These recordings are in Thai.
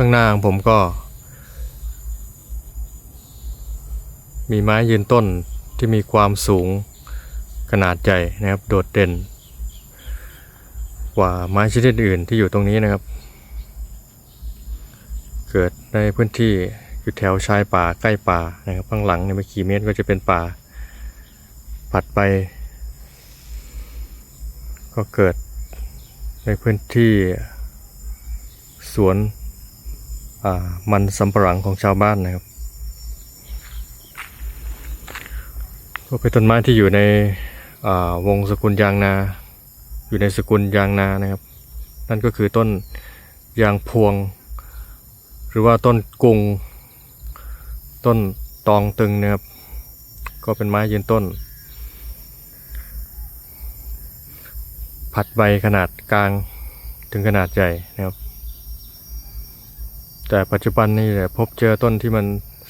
ข้างหน้าของผมก็ มีไม้ยืนต้นที่มีความสูงขนาดใหญ่นะครับ โดดเด่น กว่าไม้ชนิดอื่นที่อยู่ตรงนี้นะครับ เกิดในพื้นที่อยู่แถวชายป่าใกล้ป่านะครับข้างหลังเนี่ยไม่กี่เมตรก็จะเป็นป่า ผัดไป ก็เกิดในพื้นที่สวน มันสำปะหลังของชาวบ้านนะครับ ก็เป็นต้นไม้ที่อยู่ในวงสกุลยางนา อยู่ในสกุลยางนานะครับ นั่นก็คือต้นยางพวง หรือว่าต้นกุง ต้นตองตึงนะครับ ก็เป็นไม้ยืนต้น ผัดใบขนาดกลางถึงขนาดใหญ่นะครับ แต่ปัจจุบันนี่แหละพบเจอต้นที่มัน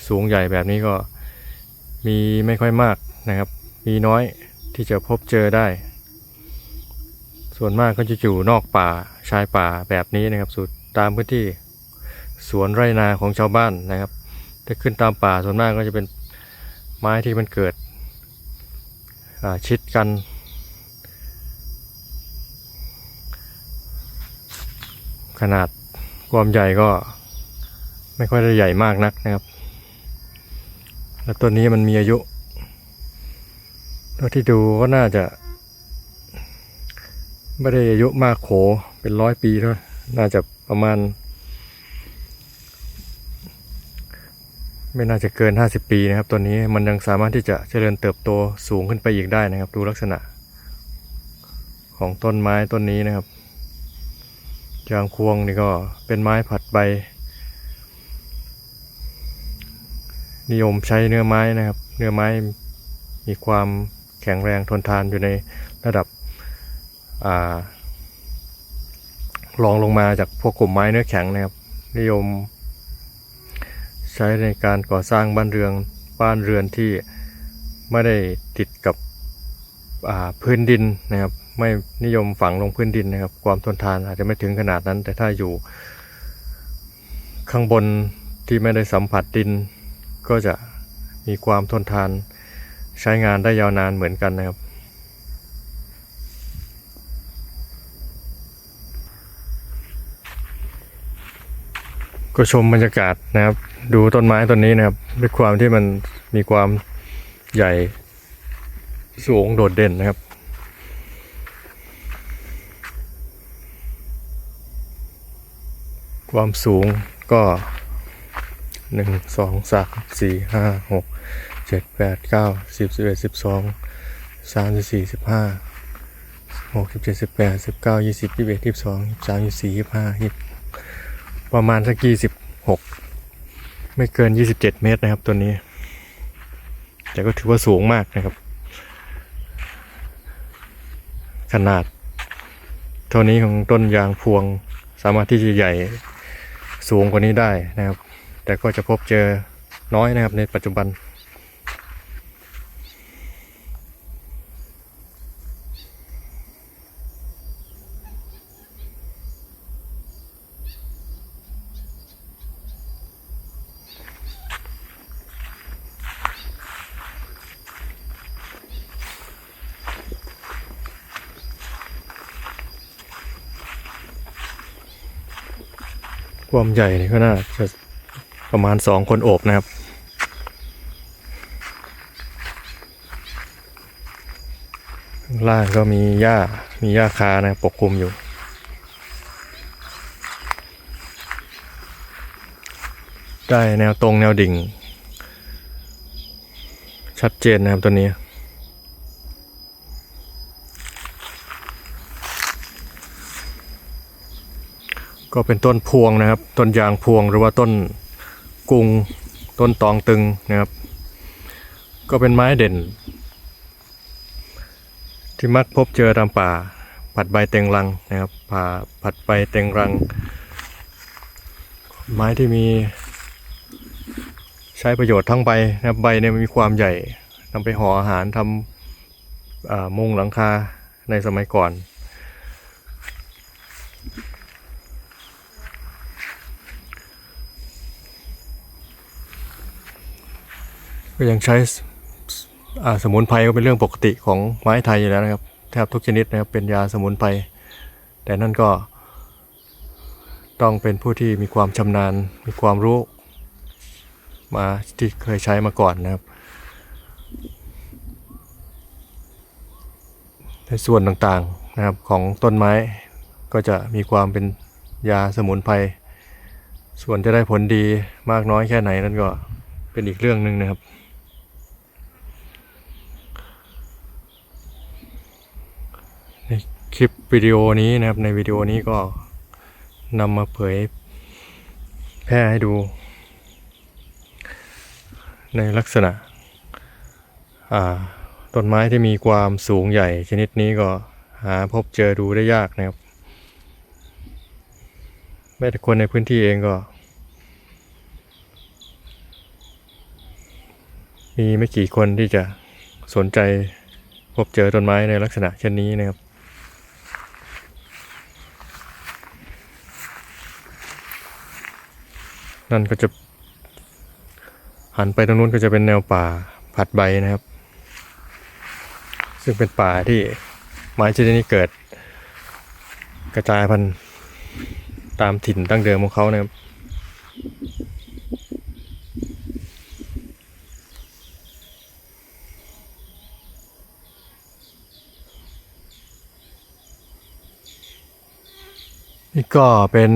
สูงใหญ่แบบนี้ก็มีไม่ค่อยมากนะครับ มีน้อยที่จะพบเจอได้ ส่วนมากก็จะอยู่นอกป่าชายป่าแบบนี้นะครับสุดตามพื้นที่สวนไร่นาของชาวบ้านนะครับถ้าขึ้นตามป่าส่วนมากก็จะเป็นไม้ที่มันเกิดชิดกัน ขนาดความใหญ่ก็ ไม่ค่อยได้ใหญ่มากนักนะครับ แล้วตัวนี้มันมีอายุเท่าที่ดูก็น่าจะ ไม่ได้อายุมากโขเป็นร้อยปีเท่าน่าจะประมาณ ไม่น่าจะเกิน 50 ปีนะครับ ตัวนี้มันยังสามารถที่จะเจริญเติบโตสูงขึ้นไปอีกได้นะครับ ดูลักษณะ ของต้นไม้ต้นนี้นะครับยางควงนี่ก็เป็นไม้ผัดใบ นิยมใช้เนื้อไม้นะครับ เนื้อไม้มีความแข็งแรงทนทานอยู่ในระดับอรองลงมาจากพวกกลุ่มไม้เนื้อแข็งนะครับ นิยม ใช้ในการก่อสร้างบ้านเรือนบ้านเรือนที่ไม่ได้ติดกับพื้นดินนะครับ ไม่นิยมฝังลงพื้นดินนะครับ ความทนทานอาจจะไม่ถึงขนาดนั้น แต่ถ้าอยู่ข้างบนที่ไม่ได้สัมผัสดิน ก็จะมีความทนทานใช้งานได้ยาวนานเหมือนกันนะครับ ก็ชมบรรยากาศนะครับ ดูต้นไม้ต้นนี้นะครับ ด้วยความที่มันมีความใหญ่สูงโดดเด่นนะครับความสูงก็ หนึ่งสองสามสี่ห้าหกเจ็ดแปดเก้าสิบสิบเอ็ดสิบสองสามสิบสี่สิบห้าหกสิบเจ็ดสิบแปดสิบเก้ายี่สิบยี่สิบเอ็ดยี่สิบสองยี่สิบสามยี่สิบสี่ยี่สิบห้ายี่ประมาณสักยี่สิบหกไม่เกินยี่สิบเจ็ดเมตรนะครับตัวนี้ แต่ก็ถือว่าสูงมากนะครับ ขนาดเท่านี้ของต้นยางพวงสามารถที่จะใหญ่สูงกว่านี้ได้นะครับ แต่ก็จะพบเจอน้อยนะครับในปัจจุบัน ความใหญ่นี่ก็น่าจะ ประมาณสองคนโอบนะครับ ล่างก็มีหญ้ามีหญ้าคานะปกคลุมอยู่ ได้แนวตรงแนวดิ่ง ชัดเจนนะครับตัวนี้ก็เป็นต้นพวงนะครับ ต้นยางพวงหรือว่าต้น กุงต้นตองตึงนะครับ ก็เป็นไม้เด่น ที่มักพบเจอตามป่า ผัดใบเต็งรังนะครับป่าผัดใบเต็งรัง ไม้ที่มีใช้ประโยชน์ทั้งใบนะครับใบเนี่ยมีความใหญ่นำไปห่ออาหารทำมุงหลังคาในสมัยก่อน ก็ยังใช้สมุนไพรก็เป็นเรื่องปกติของไม้ไทยอยู่แล้วนะครับแทบทุกชนิดนะครับเป็นยาสมุนไพรแต่นั่นก็ต้องเป็นผู้ที่มีความชำนาญมีความรู้มาที่เคยใช้มาก่อนนะครับ ในส่วนต่างๆนะครับของต้นไม้ก็จะมีความเป็นยาสมุนไพรส่วนจะได้ผลดีมากน้อยแค่ไหนนั่นก็เป็นอีกเรื่องหนึ่งนะครับ ใน คลิปวิดีโอนี้นะครับในวิดีโอนี้ก็นำมาเผยแพร่ให้ดู ในลักษณะต้นไม้ที่มีความสูงใหญ่ชนิดนี้ก็หาพบเจอดูได้ยากนะครับแม้แต่คนในพื้นที่เองก็ มีไม่กี่คนที่จะสนใจพบเจอต้นไม้ในลักษณะเช่นนี้นะครับ นั่นก็จะหันไปตรงนู้นก็จะเป็นแนวป่าผัดใบนะครับ ซึ่งเป็นป่าที่ไม้ชนิดนี้เกิด กระจายพันธุ์ตามถิ่นตั้งเดิมของเขานะครับนี่ก็เป็น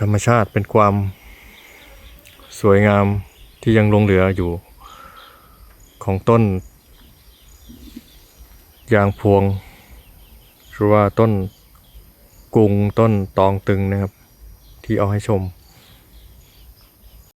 ธรรมชาติเป็นความสวยงามที่ยังลงเหลืออยู่ของต้น ยางพวงหรือว่าต้นกุงต้นตองตึงนะครับ ที่เอาให้ชม